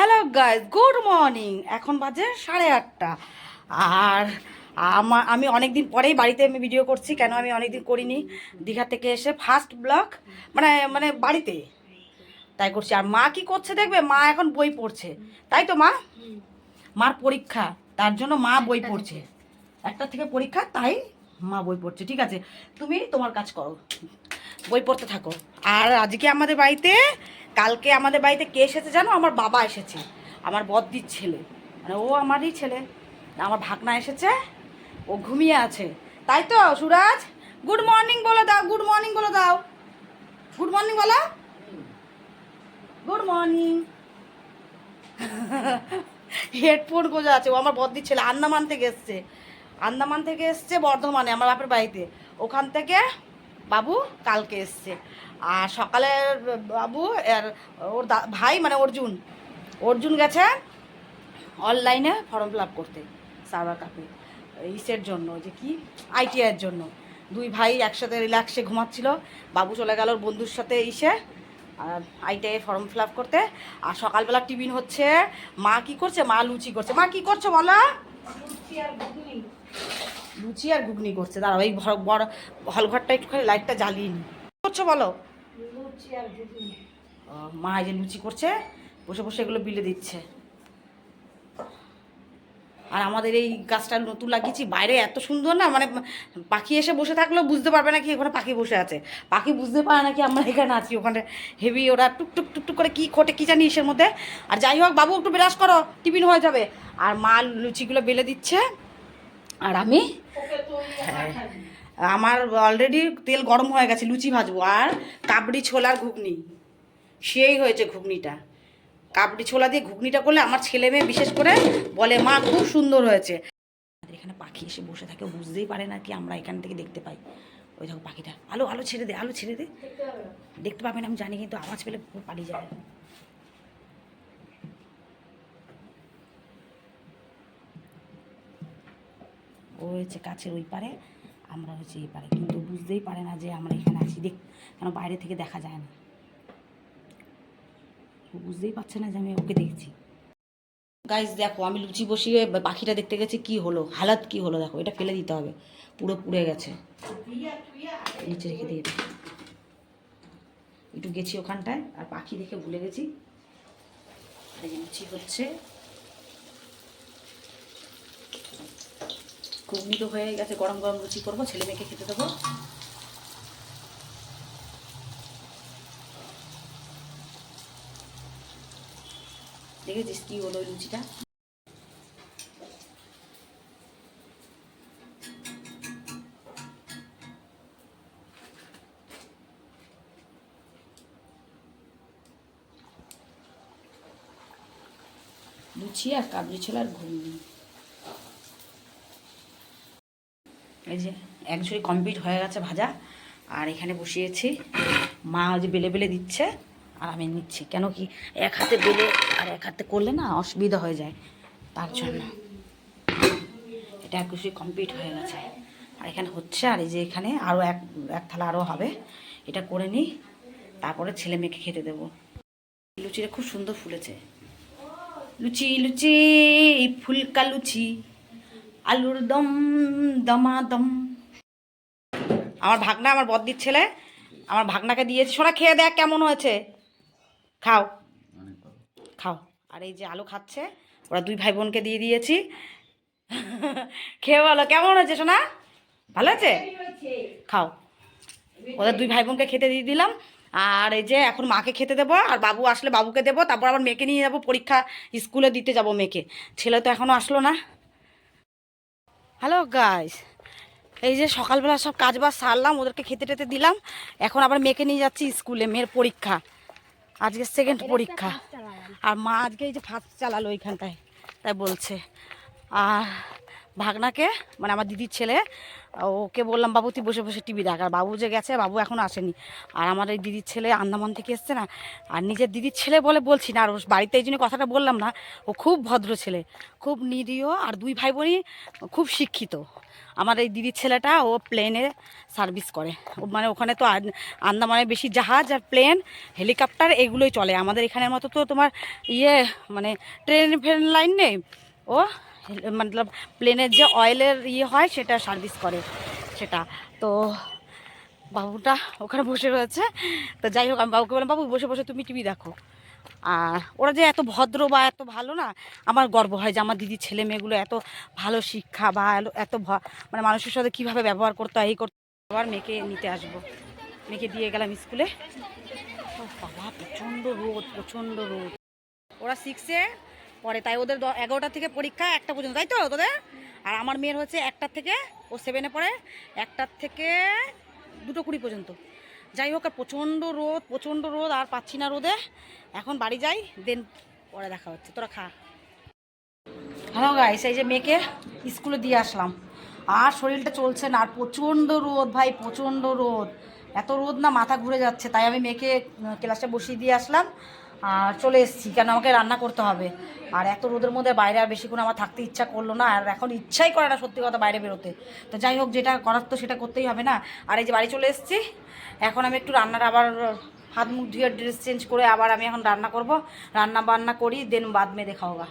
Hello guys good morning এখন বাজে সাড়ে আটটা। আর আমার আমি অনেক দিন পরেই বাড়িতে আমি ভিডিও করছি। কেন আমি অনেক দিন করিনি? দীঘা থেকে এসে ফার্স্ট ব্লগ মানে মানে বাড়িতে। তাই করছি। আর মা কি করছে দেখবে? মা এখন বই পড়ছে। তাই তো মা? মার পরীক্ষা। তার জন্য মা বই পড়ছে। একটা থেকে পরীক্ষা তাই মা বই পড়ছে। ঠিক আছে। তুমি তোমার কাজ করো। বই পড়তে থাকো। আর আজকে আমাদের বাড়িতে কালকে আমাদের বাড়িতে কে এসেছে জানো? আমার বাবা এসেছে। আমার বদ্দির ছেলে। মানে ও আমারই ছেলে। আমার ভাগনা এসেছে। ও ঘুমিয়ে আছে। তাই তো, সুরাজ? গুড মর্নিং বলে দাও গুড মর্নিং বলে দাও। গুড মর্নিং বলো। গুড মর্নিং হেডফোন গোজা আছে। ও আমার বদ্দির ছেলে, আন্দামান থেকে এসছে। আন্দামান থেকে এসছে বর্ধমানে, আমার বাপের বাড়িতে। ওখান থেকে বাবু কালকে এসছে। আর সকালে বাবু আর ওর ভাই মানে অর্জুন। অর্জুন গেছে অনলাইনে ফর্ম ফিল আপ করতে সার্ভার কাপে। ইসের জন্য যে কি? আইটিআইয়ের জন্য। দুই ভাই একসাথে রিল্যাক্সে ঘুমাচ্ছিল। বাবু চলে গেল বন্ধুর সাথে ইসে। আর আইটিআই ফর্ম ফিল আপ করতে। আর সকালবেলা টিফিন হচ্ছে, মা কি করছে? মা লুচি করছে। মা কি করছ বলো? লুচি আর ঘুগনি করছে। দাঁড়াও এই বড় হলঘরটা একটুখানি লাইটটা জ্বালিয়ে নি। করছ বলো? মা এই যে লুচি করছে বসে বসে এগুলো বিলে দিচ্ছে। আর আমাদের এই গাছটা নতুন লাগিয়েছি বাইরে এত সুন্দর না মানে পাখি এসে বসে থাকলেও বুঝতে পারবে না কি ওখানে পাখি বসে আছে। পাখি বুঝতে পারে না কি আমরা এখানে আছি ওখানে হেভি ওরা টুকটুক টুক টুক টুক করে কি খোটে কি জানি ইসের মধ্যে। আর যাই হোক বাবু একটু বিরাজ করো টিফিন হয়ে যাবে। আর মা লুচিগুলো বেলে দিচ্ছে। আর আমি? হ্যাঁ, আমার অলরেডি তেল গরম হয়ে গেছে লুচি ভাজবো। আর কাবড়ি ছোলার ঘুগনি। সেই হয়েছে ঘুগনিটা। কাবড়ি ছোলা দিয়ে ঘুগনিটা করলে আমার ছেলে মেয়ে বিশেষ করে বলে মা খুব সুন্দর হয়েছে। আমাদের এখানে পাখি এসে বসে থাকে বুঝতেই পারে না কি আমরা এখান থেকে দেখতে পাই। ওই দেখো পাখিটা। আলো আলো ছেড়ে দে আলো ছেড়ে দে। দেখতে পাবেন আমি জানি কিন্তু আওয়াজ পেলে পালিয়ে যাবে ও হয়েছে কাছের ওই পারে, আমরা হচ্ছে এই পারে। কিন্তু বুঝতেই পারে না যে আমরা এখানে আছি। দেখ, কেন বাইরে থেকে দেখা যায় না বুঝতেই পারছে না যে আমি ওকে দেখছি। গাইজ দেখো, আমি লুচি বসিয়ে পাখিটা দেখতে গেছি, কি হলো? হালাত কি হলো? দেখো, এটা ফেলে দিতে হবে। পুরো পুড়ে গেছে। নিচে রেখে দিয়ে একটু গেছি ওখানটায়, আর পাখি দেখে ভুলে গেছি। লুচি হচ্ছে। ঘুগনি তো হয়ে গেছে, গরম গরম লুচি করব, ছেলে মেয়েকে খেতে দেবো। দেখেছিস কি হলো লুচিটা লুচি আর কাবলি ছোলার ঘুগনি। এই যে এক ঝুড়ি কমপ্লিট হয়ে গেছে ভাজা। আর এখানে বসিয়েছি, মা যে বেলে বেলে দিচ্ছে, আর আমি নিচ্ছি। কেন কি এক হাতে বেলে আর এক হাতে করলে না অসুবিধা হয়ে যায়, তার জন্য। এটা এক ঝুড়ি কমপ্লিট হয়ে গেছে। আর এখানে হচ্ছে, আর এই যে এখানে আরও এক এক থালা আরও হবে। এটা করে নিই, তারপরে ছেলে মেয়েকে খেতে দেবো। লুচিটা খুব সুন্দর ফুলেছে। লুচি লুচি, ফুলকা লুচি। আলুর দম দমা দম আমার ভাগনা, আমার বদ্দির ছেলে, আমার ভাগনাকে দিয়েছে। সোনা, খেয়ে দেখ কেমন হয়েছে। খাও। খাও। আর এই যে আলু খাচ্ছে, ওরা দুই ভাই বোনকে দিয়ে দিয়েছি। খেয়ে বলো, কেমন হয়েছে সোনা? ভালো আছে খাও। ওদের দুই ভাই বোনকে খেতে দিয়ে দিলাম। আর এই যে এখন মাকে খেতে দেবো, আর বাবু আসলে বাবুকে দেবো, তারপর আবার মেয়েকে নিয়ে যাব, পরীক্ষা স্কুলে দিতে যাব মেয়েকে। ছেলে তো এখনও আসলো না। হ্যালো গাইস এই যে সকালবেলা সব কাজ বাজ সারলাম ওদেরকে খেতে টেতে দিলাম। এখন আবার মেয়েকে নিয়ে যাচ্ছি স্কুলে মেয়ের পরীক্ষা। আজকে সেকেন্ড পরীক্ষা। আর মা আজকে এই যে ফার্স্ট চালালো ওইখানটায় তাই বলছে। আর ভাগনাকে মানে আমার দিদির ছেলে, ওকে বললাম, বাবু, তুই বসে বসে টিভি দেখ। আর বাবু যে গেছে, বাবু এখন আসেনি। আর আমার এই দিদির ছেলে আন্দামান থেকে এসছে না, আর নিজের দিদির ছেলে বলে বলছি না, আর ওর বাড়িতে এই জন্য কথাটা বললাম না, ও খুব ভদ্র ছেলে, খুব নিরীহ, আর দুই ভাই বোনই খুব শিক্ষিত। আমার এই দিদির ছেলেটা ও প্লেনে সার্ভিস করে। মানে ওখানে তো আন্দামানে বেশি জাহাজ আর প্লেন, হেলিকপ্টার এগুলোই চলে। আমাদের এখানের মতো তো তোমার ইয়ে মানে ট্রেন ফ্রেন লাইন নেই। ও মতলব প্লেনের যে অয়েলের ইয়ে হয় সেটা সার্ভিস করে সেটা। তো বাবুটা ওখানে বসে রয়েছে। তো যাই হোক, আমি বাবুকে বললাম, বাবু, বসে বসে তুমি টিভি দেখো। আর ওরা যে এত ভদ্র বা এত ভালো না, আমার গর্ব হয় যে আমার দিদি ছেলে মেয়েগুলো এত ভালো শিক্ষা বা এত মানে মানুষের সাথে কীভাবে ব্যবহার করতে হয় এই করতে। আবার মেয়েকে নিতে আসব। মেয়েকে দিয়ে গেলাম স্কুলে। বাবা, প্রচণ্ড রোদ প্রচণ্ড রোদ। ওরা সিক্সে পরে, তাই ওদের এগারোটা থেকে পরীক্ষা একটা পর্যন্ত, তাই তো তোদের? আর আমার মেয়ের হচ্ছে একটার থেকে, ও সেভেনে পড়ে একটার থেকে দুটো কুড়ি পর্যন্ত। যাই হোক, আর প্রচণ্ড রোদ প্রচণ্ড রোদ, আর পাচ্ছি না রোদে। এখন বাড়ি যাই দেন পরে দেখা হচ্ছে। তোরা খা। হ্যালো গাইস এই যে মেয়েকে স্কুলে দিয়ে আসলাম। আর শরীরটা চলছে না, আর প্রচণ্ড রোদ ভাই, প্রচণ্ড রোদ। এত রোদ না, মাথা ঘুরে যাচ্ছে। তাই আমি মেয়েকে ক্লাসে বসিয়ে দিয়ে আসলাম। চলে এসেছি। কেন আমাকে রান্না করতে হবে? আর এত রোদের মধ্যে বাইরে আর বেশিক্ষণ আমার থাকতে ইচ্ছা করল না, আর এখন ইচ্ছাই করে না সত্যি কথা বাইরে বেরোতে। তো যাই হোক, যেটা করার তো সেটা করতেই হবে না। আর এই যে বাড়ি চলে এসেছি, এখন আমি একটু রান্নার আবার হাত মুখ ধুয়ে ড্রেস চেঞ্জ করে আবার আমি এখন রান্না করব। রান্না বান্না করি, দেন বাদ মেয়ে দেখা হোগা